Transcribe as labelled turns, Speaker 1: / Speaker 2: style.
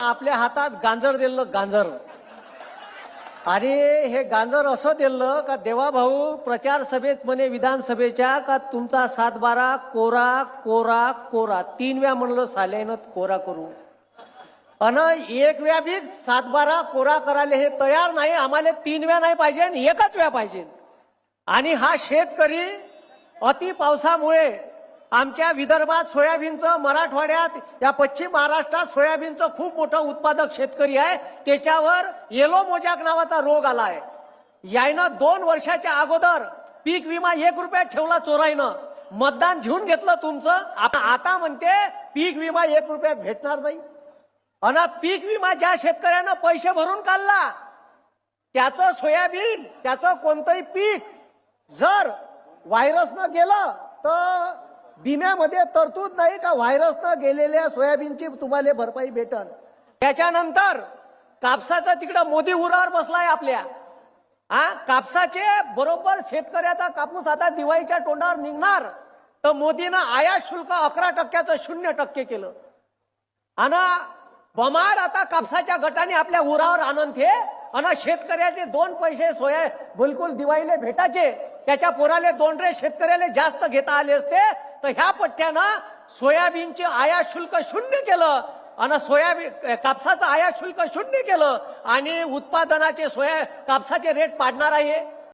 Speaker 1: आपल्या हातात गांजर दिलं गांजर. आणि हे गांजर असं दिलं का देवाभाऊ प्रचार सभेत म्हणे विधानसभेच्या का तुमचा सातबारा कोरा कोरा कोरा. तीन वेळा म्हणलं साल्यानं कोरा करू. अन एक वेळा बी सातबारा कोरा करायला हे तयार नाही आम्हाला तीन वेळा नाही पाहिजे आणि एकच वेळा पाहिजे. आणि हा शेतकरी अति पावसामुळे आमच्या विदर्भात सोयाबीनचं मराठवाड्यात या पश्चिम महाराष्ट्रात सोयाबीनचं खूप मोठं उत्पादक शेतकरी आहे. त्याच्यावर येलो मोजाक नावाचा रोग आलाय. यायनं दोन वर्षाच्या अगोदर पीक विमा एक रुपयात ठेवला चोराईनं. मतदान घेऊन घेतलं तुमचं. आता आता म्हणते पीक विमा एक रुपयात भेटणार नाही. अन पीक विमा ज्या शेतकऱ्यानं पैसे भरून काढला त्याचं सोयाबीन त्याचं कोणतंही पीक जर व्हायरसनं गेलं तर विम्यामध्ये तरतूद नाही का? व्हायरसनं गेलेल्या सोयाबीनची तुम्हाला भरपाई भेटन. त्याच्यानंतर कापसाचा तिकडं मोदी उरावर बसलाय आपल्या. हा? कापसाचे बरोबर शेतकऱ्याचा कापूस आता दिवाळीच्या तोंडावर निघणार. तर मोदीनं आयात शुल्क अकरा टक्क्याचं शून्य टक्के केलं. आणि बमाड आता कापसाच्या गटाने आपल्या उरावर आनंद हे आणि शेतकऱ्याचे दोन पैसे सोया बिलकुल दिवाळीला भेटायचे. त्याच्या पोराले दोन रे शेतकऱ्याला जास्त घेता आले असते. तर ह्या पट्ट्यानं सोयाबीनचे आयात शुल्क शून्य केलं आणि सोयाबीन कापसाचं आयात शुल्क शून्य केलं आणि उत्पादनाचे सोया कापसाचे रेट पाडणार आहे